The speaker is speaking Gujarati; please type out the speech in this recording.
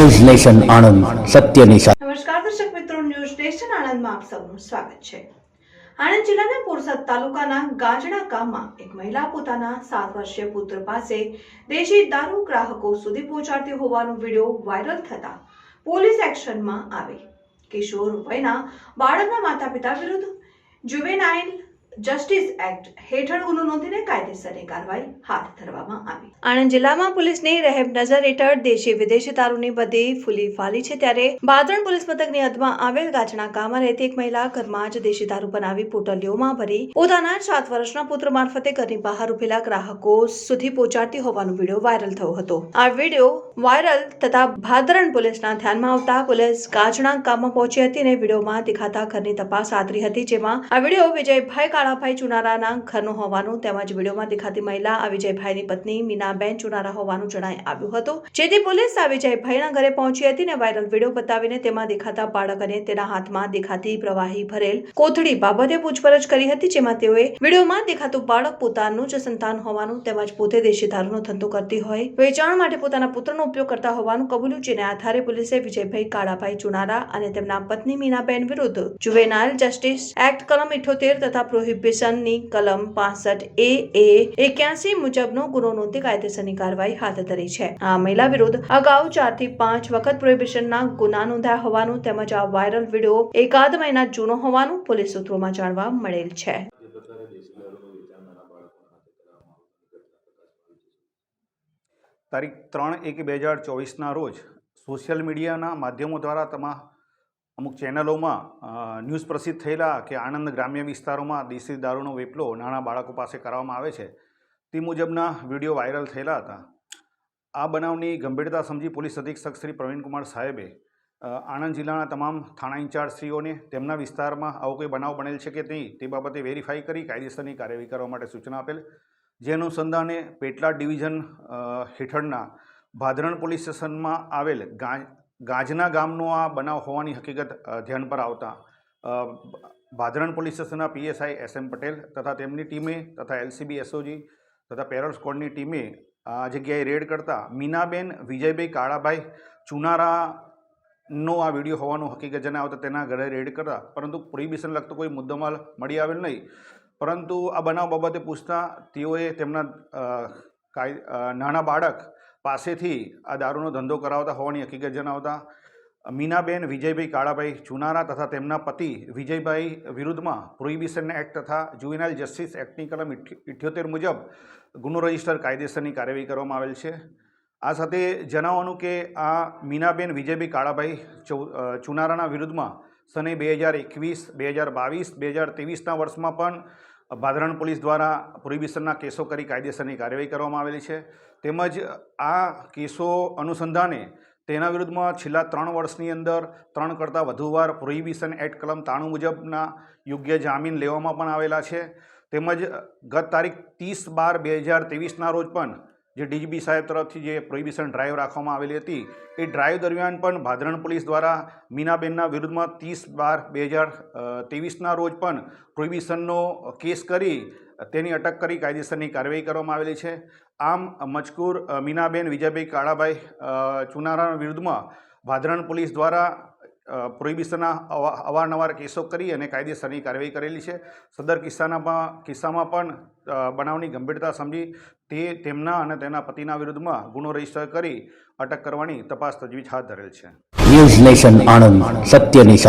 ન્યૂઝ નેશન આણંદ સત્યની સાથે નમસ્કાર, દર્શક મિત્રો, ન્યૂઝ નેશન આણંદમાં આપ સૌનું સ્વાગત છે. આણંદ જિલ્લાના પોરસદ તાલુકાના ગાજડા ગામમાં એક મહિલા પોતાના સાત વર્ષીય પુત્ર પાસે દેશી દારૂ ગ્રાહકો સુધી પહોંચાડતી હોવાનો વીડિયો વાયરલ થતા પોલીસ એક્શનમાં આવી. કિશોર વયના બાળકના માતા પિતા વિરુદ્ધ જુવેનાઇલ જસ્ટિસ એક્ટ હેઠળ ગુનો નોંધીને કાયદેસરની કાર્યવાહી હાથ ધરવામાં આવી. આણંદ જિલ્લામાં પોલીસની રહેબ નજર હેઠળ દેશી વિદેશી દારૂની બધી ફૂલી ફાલી છે ત્યારે બાદરણ પોલીસ મથકની હદમાં આવેલ ગાજણા ગામમાં રહેતી એક મહિલા ઘરમાં જ દેશી દારૂ બનાવી પોટલીઓમાં ભરી પોતાના સાત વર્ષના પુત્ર મારફતે ઘરની બહાર ઉભેલા ગ્રાહકો સુધી પહોંચાડતી હોવાનો વીડિયો વાયરલ થયો હતો. આ વીડિયો વાયરલ થતા ભાદરણ પોલીસના ધ્યાનમાં આવતા પોલીસ ગાજણા ગામમાં પહોંચી હતી અને વિડીયોમાં દેખાતા ઘરની તપાસ આદરી હતી જેમાં આ વીડિયો વિજયભાઈ કાળાભાઈ ચુનારાના ઘરનું હોવાનું તેમજ વિડીયોમાં દેખાતી મહિલા આ વિજયભાઈની પત્ની મીનાબેન ચુનારા હોવાનું જણાઈ આવ્યું હતું. જેથી પોલીસ આ વિજયભાઈના ઘરે પહોંચી હતી ને વાયરલ વીડિયો બતાવીને તેમાં દેખાતા બાળક અને તેના હાથમાં દેખાતી પ્રવાહી ભરેલ કોથળી બાબતે પૂછપરછ કરી હતી, જેમાં તેઓએ વિડીયોમાં દેખાતું બાળક પોતાનું જ સંતાન હોવાનું તેમજ પોતે દેશી દારૂનો ધંધો કરતી હોય વેચાણ માટે પોતાના પુત્રનો ઉપયોગ કરતા હોવાનું કબૂલ્યું, જેને આધારે પોલીસે વિજયભાઈ કાળાભાઈ ચુનારા અને તેમના પત્ની મીનાબેન વિરુદ્ધ જુવેનાઇલ જસ્ટિસ એક્ટ કલમ ઇઠોતેર તથા પ્રોહિબિશનની કલમ પાસઠ એ એ એક્યાસી મુજબનો ગુનો નોંધી કાયદેસરની કાર્યવાહી હાથ ધરી છે. આ મહિલા વિરુદ્ધ અગાઉ ચારથી પાંચ વખત પ્રોહિબિશનના ગુના નોંધાયા હોવાનું તેમજ આ વાયરલ વીડિયો એકાદ મહિના જૂનો હોવાનું પોલીસ સૂત્રોમાં જાણવા મળેલ છે. તારીખ ત્રણ એક બે હજાર ચોવીસના રોજ સોશિયલ મીડિયાના માધ્યમો દ્વારા તમા અમુક ચેનલોમાં ન્યૂઝ પ્રસિદ્ધ થયેલા કે આણંદ ગ્રામ્ય વિસ્તારોમાં દેશી દારૂનો વેપલો નાના બાળકો પાસે કરવામાં આવે છે, તે મુજબના વીડિયો વાયરલ થયેલા હતા. આ બનાવની ગંભીરતા સમજી પોલીસ અધિક્ષક શ્રી પ્રવીણકુમાર સાહેબે આણંદ જિલ્લાના તમામ થાણા ઇન્ચાર્જશ્રીઓને તેમના વિસ્તારમાં આવો કોઈ બનાવ બનેલ છે કે નહીં તે બાબતે વેરીફાઈ કરી કાયદેસરની કાર્યવાહી કરવા માટે સૂચના આપેલ. જે અનુસંધાને પેટલાદ ડિવિઝન હેઠળના ભાદરણ પોલીસ સ્ટેશનમાં આવેલ ગાંજના ગામનો આ બનાવ હોવાની હકીકત ધ્યાન પર આવતા ભાદરણ પોલીસ સ્ટેશનના પીએસઆઈ એસ એમ પટેલ તથા તેમની ટીમે તથા એલસીબી, એસઓજી તથા પેરોલ સ્કોડની ટીમે આ જગ્યાએ રેડ કરતા મીનાબેન, વિજયભાઈ કાળાભાઈ, ચુનારાનો આ વીડિયો હોવાનું હકીકત જણાવતા તેના ઘરે રેડ કરતા. પરંતુ પ્રોહિબિશન લગતો કોઈ મુદ્દોમાલ મળી આવેલ નહીં. પરંતુ આ બનાવ બાબતે પૂછતા તેઓએ તેમના નાના બાળક પાસેથી આ દારૂનો ધંધો કરાવતા હોવાની હકીકત જણાવતા, મીનાબેન, વિજયભાઈ કાળાભાઈ ચુનારા તથા તેમના પતિ વિજયભાઈ વિરુદ્ધમાં પ્રોહિબિશન એક્ટ તથા જુવેનાઇલ જસ્ટિસ એક્ટની કલમ ઇઠ્યોતેર મુજબ ગુનો રજિસ્ટર કાયદેસરની કાર્યવાહી કરવામાં આવેલ છે. આ સાથે જણાવવાનું કે આ મીનાબેન, વિજયભાઈ કાળાભાઈ ચુનારાના વિરુદ્ધમાં સને બે હજાર એકવીસ, બે હજાર બાવીસ, બે હજાર ત્રેવીસના વર્ષમાં પણ ભાદરણ પોલીસ દ્વારા પ્રોહિબિશનના કેસો કરી કાયદેસરની કાર્યવાહી કરવામાં આવેલી છે. તેમજ આ કેસો અનુસંધાને તેના વિરુદ્ધમાં છેલ્લા ત્રણ વર્ષની અંદર ત્રણ કરતાં વધુ વાર પ્રોહિબિશન એક્ટ કલમ તાણું મુજબના યોગ્ય જામીન લેવામાં પણ આવેલા છે. તેમજ ગત તારીખ ત્રીસ બાર બે હજાર ત્રેવીસના રોજ પણ જે ડીજીબી સાહેબ તરફથી જે પ્રોહિબિશન ડ્રાઈવ રાખવામાં આવેલી હતી, એ ડ્રાઈવ દરમિયાન પણ ભાદરણ પોલીસ દ્વારા મીનાબેનના વિરુદ્ધમાં ત્રીસ બાર બે હજાર ત્રેવીસના રોજ પણ પ્રોહિબિશનનો કેસ કરી, તેની અટક કરી કાયદેસરની કાર્યવાહી કરવામાં આવેલી છે. આમ, મજકૂર મીનાબેન, વિજયભાઈ કાળાભાઈ ચુનારા વિરુદ્ધમાં ભાદરણ પોલીસ દ્વારા પ્રોહિબિશનના અવા, અવારનવાર કેસો કરી અને કાયદેસરની કાર્યવાહી કરેલી છે. સદર કિસ્સાના કિસ્સામાં પણ બનાવની ગંભીરતા સમજી તે તેમના અને તેના પતિના વિરુદ્ધમાં ગુનો રજિસ્ટર કરી અટક કરવાની તપાસ તજવીજ હાથ ધરેલ છે. ન્યૂઝ નેશન આણંદ સત્યની